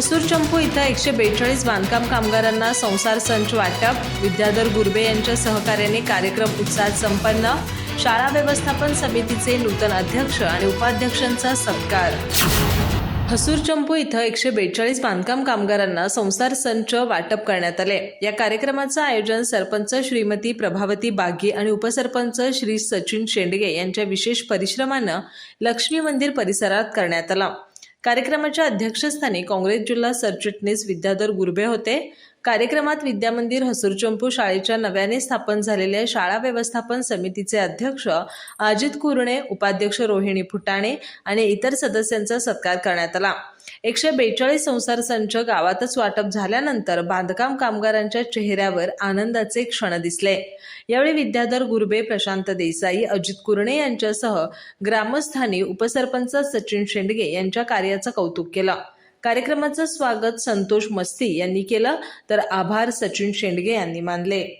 हसूर चंपू इथं एकशे बेचाळीस बांधकाम कामगारांना संसार संच वाटप. विद्याधर गुर्बे यांच्या सहकार्याने कार्यक्रम उत्साहात संपन्न. शाळा व्यवस्थापन समितीचे नूतन अध्यक्ष आणि उपाध्यक्षांचा सत्कार. हसूर चंपू इथं एकशे बेचाळीस बांधकाम कामगारांना संसार संच वाटप करण्यात आले. या कार्यक्रमाचं आयोजन सरपंच श्रीमती प्रभावती बागी आणि उपसरपंच श्री सचिन शेंडगे यांच्या विशेष परिश्रमानं लक्ष्मी मंदिर परिसरात करण्यात आला. कार्यक्रमाच्या अध्यक्षस्थानी काँग्रेस जिल्हा सरचिटणीस विद्याधर गुर्बे होते. कार्यक्रमात विद्यामंदिर हसूरचंपू शाळेच्या नव्याने स्थापन झालेल्या शाळा व्यवस्थापन समितीचे अध्यक्ष अजित कुरणे उपाध्यक्ष रोहिणी फुटाणे आणि इतर सदस्यांचा सत्कार करण्यात आला. एकशे बेचाळीस संसार संच गावातच वाटप झाल्यानंतर बांधकाम कामगारांच्या चेहऱ्यावर आनंदाचे क्षण दिसले. यावेळी विद्याधर गुरबे प्रशांत देसाई अजित कुरणे यांच्यासह ग्रामस्थांनी उपसरपंच सचिन शेंडगे यांच्या कार्याचं कौतुक केलं. कार्यक्रमाचं स्वागत संतोष मस्ती यांनी केलं तर आभार सचिन शेंडगे यांनी मानले.